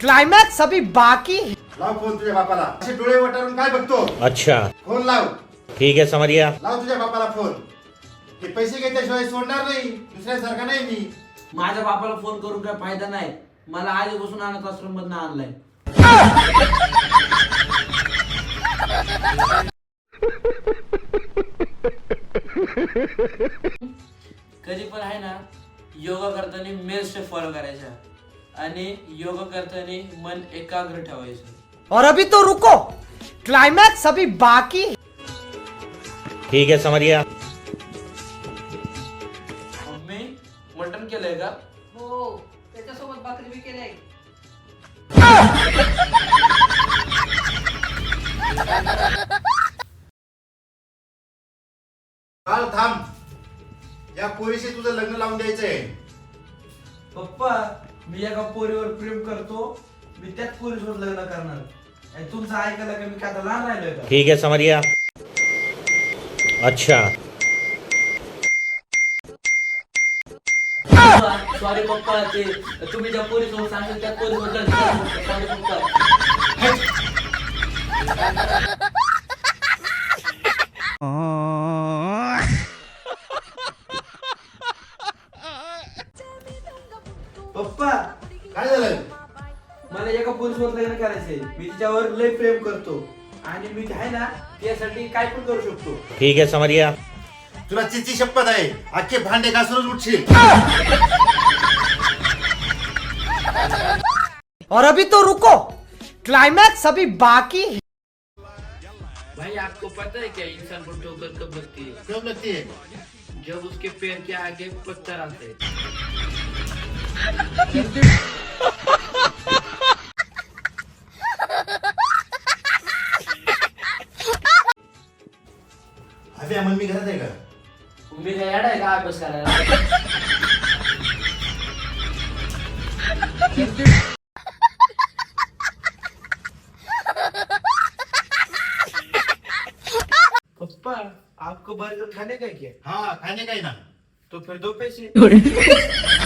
Climax अभी बाकी है। लाव फोन तुझ्या बापाला. असे डोळे वटारून काय बघतो? अच्छा. फोन लाव. ठीक है समझ गया लाव तुझ्या बापाला फोन. ते पैसे घेतल्याशिवाय सोडणार नाही. दुसऱ्यासारखा नाही मी. माझ्या बापाला फोन करून काय फायदा नाही. मला आधीपासून अनाथ आश्रम मधनं आणलाय. कधी पण आहे ना योगा करताना स्टेप फॉलो करायचा. आणि योगा करताना मन एकाग्र ठेवायचं. और अभी तो रुको। क्लाइमैक्स अभी बाकी है। ठीक है समझ गया मम्मी मटन केलंय का? हो त्याच्यासोबत भाकरी बी केलंय काल थांब. या पोरीशी तुझं लग्न लावून द्यायचंय. पप्पा मी एका पोरीवर प्रेम करतो मी त्याच पोरीसोबत लग्न करणार. आणि तुमचं ऐकायला का मी काय आता लहान राहिलोय का? ठीक है समझ गया अच्छा. सॉरी पप्पा ते तुम्ही ज्या पोरीसोबत सांगितलं त्या पोरीसोबत सॉरी पप्पा. पप्पा काय झालं? मला एका पोरीसोबत लग्न करायचंय. मी तिच्यावर लय प्रेम करतो. आणि मी आहे ना त्यासाठी काय पण करू शकतो. ठीक है समझ गया तुला चिची शपथ आहे. अख्खे भांडे घासूनच उठशील. और अभी तो रुको। क्लाइमैक्स अभी बाकी है। भाई आपको पता है क्या इंसान को ठोकर कब लगती है? कब लगती है? जब उसके पैर के आगे पत्थर आते हैं। अभि अमन मी घरात आहे का मी काय येडा आहे का अभ्यास करायला पप्पा आपको बर्गर खाने का क्या? हा खाणे काय ना। तो फिर दो पैसे।